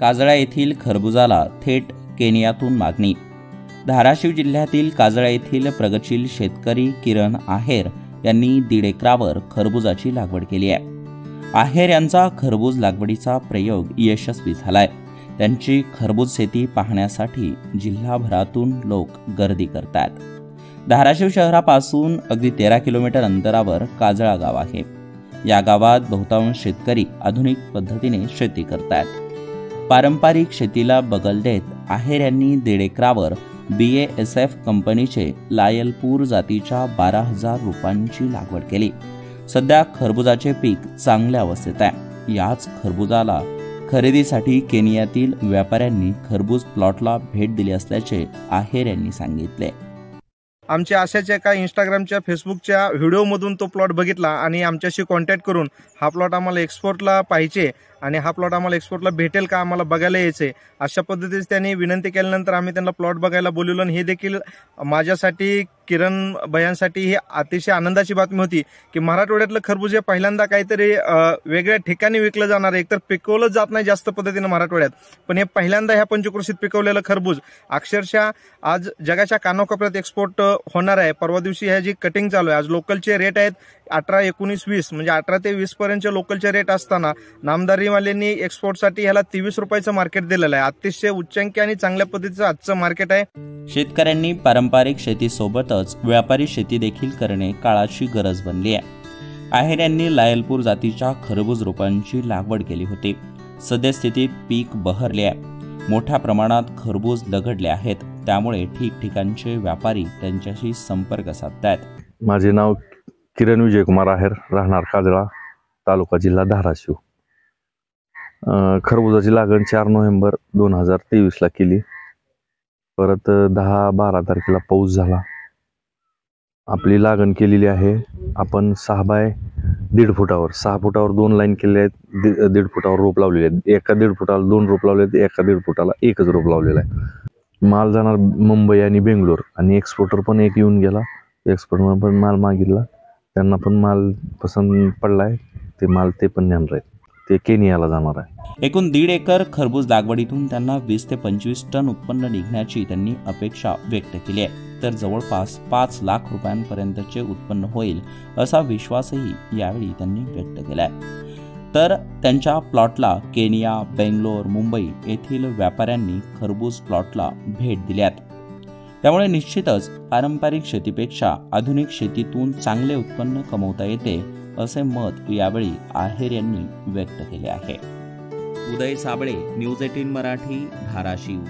काजळा येथील खरबुजाला थेट केनियातून मागणी. धाराशिव जिल्ह्यातील काजळा येथील प्रगतशील शेतकरी किरण आहेर यांनी दीड एकरावर खरबुजाची लागवड केली आहे. आहेर यांचा खरबूज लागवडीचा प्रयोग यशस्वी झालाय. त्यांची खरबूज शेती पाहण्यासाठी जिल्हाभरातून लोक गर्दी करतात धाराशिव शहरापासून अगदी तेरा किलोमीटर अंतरावर काजळा गाव आहे. या गावात बहुतांश शेतकरी आधुनिक पद्धतीने शेती करतात पारंपरिक शेतीला बगल देत आहेर यांनी दीड एकरावर बी ए एस एफ कंपनीचे लायलपूर जातीच्या बारा हजार रोपांची लागवड केली. सध्या खरबुजाचे पीक चांगल्या अवस्थेत आहे. याच खरबुजाला खरेदीसाठी केनियातील व्यापाऱ्यांनी खरबूज प्लॉटला भेट दिली असल्याचे आहेर यांनी सांगितले. आमच्या अशाच एका इंस्टाग्रामच्या फेसबुकच्या व्हिडिओमधून तो प्लॉट बघितला आणि आमच्याशी कॉन्टॅक्ट करून हा प्लॉट आम्हाला एक्सपोर्टला पाहिजे आणि हा प्लॉट आम्हाला एक्सपोर्टला भेटेल का आम्हाला बघायला यायचे अशा पद्धतीने त्यांनी विनंती केल्यानंतर आम्ही त्यांना प्लॉट बघायला बोलवलं आणि हे देखील माझ्यासाठी किरण भयांसाठी ही अतिशय आनंदाची बातमी होती की मराठवाड्यातलं खरबूज हे पहिल्यांदा काहीतरी वेगळ्या ठिकाणी विकलं जाणार आहे. एकतर पिकवलं जात नाही जास्त पद्धतीनं मराठवाड्यात. पण हे पहिल्यांदा ह्या पंचकृषीत पिकवलेलं खरबूज अक्षरशः आज जगाच्या कानाकोपऱ्यात एक्सपोर्ट होणार आहे. परवा दिवशी ह्या जी कटिंग चालू आहे आज लोकलचे रेट आहेत अठरा एकोणीस वीस म्हणजे अठरा ते वीस पर्यंतचे लोकलचे रेट असताना नामदारीवाल्यांनी एक्सपोर्टसाठी ह्याला तेवीस रुपयाचं मार्केट दिलेलं आहे. अतिशय उच्चांकी आणि चांगल्या पद्धतीचं आजचं मार्केट आहे. शेतकऱ्यांनी पारंपरिक शेतीसोबत सोबतच व्यापारी शेती देखील करणे काळाची गरज बनली आहे. आहेर यांनी लायलपूर जातीच्या खरबूज रोपांची लागवड केली होती. सद्यस्थितीत पीक बहरले आहे. मोठ्या प्रमाणात खरबूज दगडले आहेत. त्यामुळे ठिकठिकाणचे व्यापारी त्यांच्याशी संपर्क साधतायत. माझे नाव किरण विजयकुमार आहेर. राहणार काजळा तालुका जिल्हा धाराशिव. खरबुजाची लागण चार नोव्हेंबर दोन हजार तेवीसला केली. परत दहा बारा तारखेला पाऊस झाला. आपली लागण केलेली आहे. आपण सहा बाय दीड फुटावर सहा फुटावर दोन लाईन केले आहेत. दीड फुटावर रोप लावलेले आहेत. एका दीड फुटाला दोन रोप लावले आहेत. एका दीड फुटाला एकच रोप लावलेला आहे. माल जाणार मुंबई आणि बेंगलोर. आणि एक्सपोर्टर पण एक येऊन गेला. एक्सपोर्टर पण माल मागितला. त्यांना पण माल पसंत पडला आहे ते माल ते पण नेणार आहेत. ते केनियाला जाणार आहे. एकूण दीड एकर खरबूज लागवडीतून त्यांना वीस ते पंचवीस टन उत्पन्न निघण्याची त्यांनी अपेक्षा व्यक्त केली आहे. तर जवळपास पाच लाख रुपयांपर्यंतचे उत्पन्न होईल असा विश्वासही यावेळी त्यांनी व्यक्त केलाय. तर त्यांच्या प्लॉटला केनिया बेंगलोर मुंबई येथील व्यापाऱ्यांनी खरबूज प्लॉटला भेट दिल्यात. त्यामुळे निश्चितच पारंपरिक शेतीपेक्षा आधुनिक शेतीतून चांगले उत्पन्न कमवता येते असे मत यावेळी आहेर यांनी व्यक्त केले आहे. Uday Sable news eighteen Marathi Dharashiv.